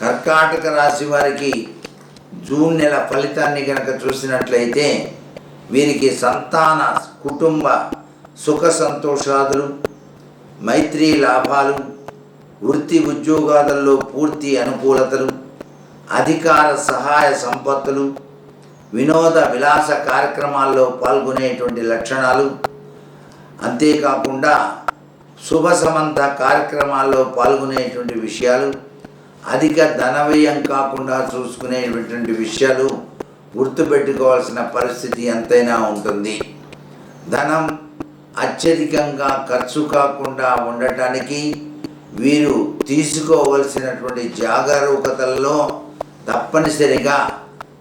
కర్కాటక రాశి వారికి జూన్ నెల ఫలితాన్ని కనుక చూసినట్లయితే వీరికి సంతాన కుటుంబ సుఖ సంతోషాదులు మైత్రి లాభాలు వృత్తి ఉద్యోగాదుల్లో పూర్తి అనుకూలతలు అధికార సహాయ సంపత్తులు వినోద విలాస కార్యక్రమాల్లో పాల్గొనేటువంటి లక్షణాలు. అంతేకాకుండా శుభ సమంత కార్యక్రమాల్లో పాల్గొనేటువంటి విషయాలు. అధిక ధన వ్యయం కాకుండా చూసుకునేటువంటి విషయాలు గుర్తుపెట్టుకోవాల్సిన పరిస్థితి ఎంతైనా ఉంటుంది. ధనం అత్యధికంగా ఖర్చు కాకుండా ఉండటానికి వీరు తీసుకోవలసినటువంటి జాగరూకతల్లో తప్పనిసరిగా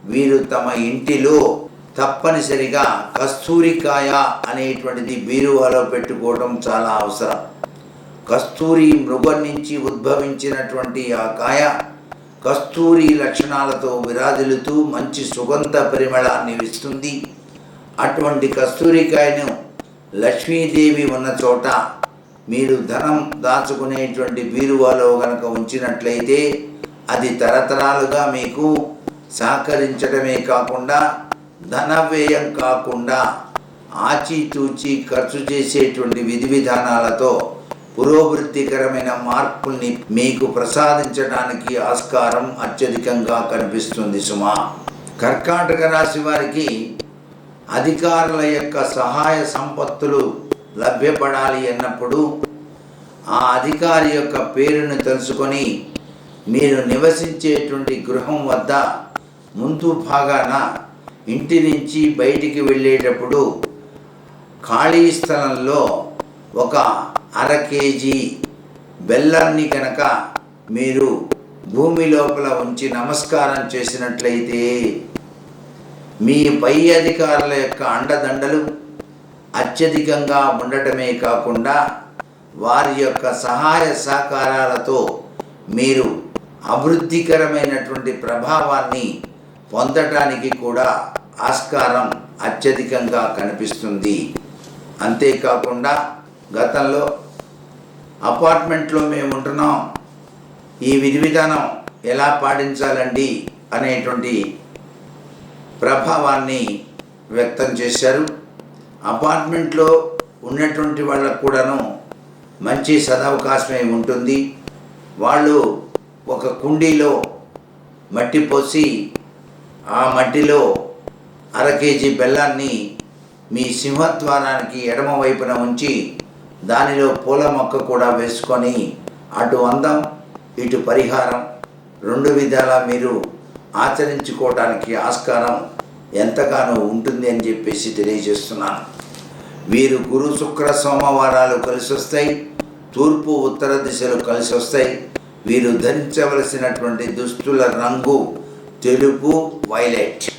వీరు తమ ఇంటిలో తప్పనిసరిగా కస్తూరికాయ అనేటువంటిది బీరువాలో పెట్టుకోవడం చాలా అవసరం. కస్తూరి మృగం నుంచి ఉద్భవించినటువంటి ఆ కాయ కస్తూరి లక్షణాలతో విరాజిల్లుతూ మంచి సుగంధ పరిమళాన్ని ఇస్తుంది. అటువంటి కస్తూరికాయను లక్ష్మీదేవి ఉన్న చోట మీరు ధనం దాచుకునేటువంటి బీరువాలో గనక ఉంచినట్లయితే అది తరతరాలుగా మీకు సహకరించడమే కాకుండా ధన వ్యయం కాకుండా ఆచితూచి ఖర్చు చేసేటువంటి విధి విధానాలతో పురోభివృద్ధికరమైన మార్పుల్ని మీకు ప్రసాదించడానికి ఆస్కారం అత్యధికంగా కనిపిస్తుంది సుమా. కర్కాటక రాశి వారికి అధికారుల యొక్క సహాయ సంపత్తులు లభ్యపడాలి అన్నప్పుడు ఆ అధికారి యొక్క పేరును తెలుసుకొని మీరు నివసించేటువంటి గృహం వద్ద ముందు భాగాన ఇంటి నుంచి బయటికి వెళ్ళేటప్పుడు ఖాళీ స్థలంలో ఒక అర కేజీ బెల్లాన్ని కనుక మీరు భూమి లోపల ఉంచి నమస్కారం చేసినట్లయితే మీ పై అధికారుల యొక్క అండదండలు అత్యధికంగా ఉండటమే కాకుండా వారి యొక్క సహాయ సహకారాలతో మీరు అభివృద్ధికరమైనటువంటి ప్రభావాన్ని పొందటానికి కూడా ఆస్కారం అత్యధికంగా కనిపిస్తుంది. అంతేకాకుండా గతంలో అపార్ట్మెంట్లో మేము ఉంటున్నాం. ఈ విధి విధానం ఎలా పాటించాలండి అనేటువంటి ప్రభావాన్ని వ్యక్తం చేశారు. అపార్ట్మెంట్లో ఉన్నటువంటి వాళ్ళకు కూడాను మంచి సదవకాశమే ఉంటుంది. వాళ్ళు ఒక కుండీలో మట్టి పోసి ఆ మట్టిలో అర కేజీ బెల్లాన్ని మీ సింహద్వారానికి ఎడమవైపున ఉంచి దానిలో పూల మొక్క కూడా వేసుకొని అటు అందం ఇటు పరిహారం రెండు విధాలా మీరు ఆచరించుకోవడానికి ఆస్కారం ఎంతగానో ఉంటుంది అని చెప్పేసి తెలియజేస్తున్నాను. వీరు గురు శుక్ర సోమవారాలు కలిసి వస్తాయి తూర్పు ఉత్తర దిశలు కలిసి వస్తాయి. వీరు ధరించవలసినటువంటి దుస్తుల రంగు తెలుపు వైలెట్.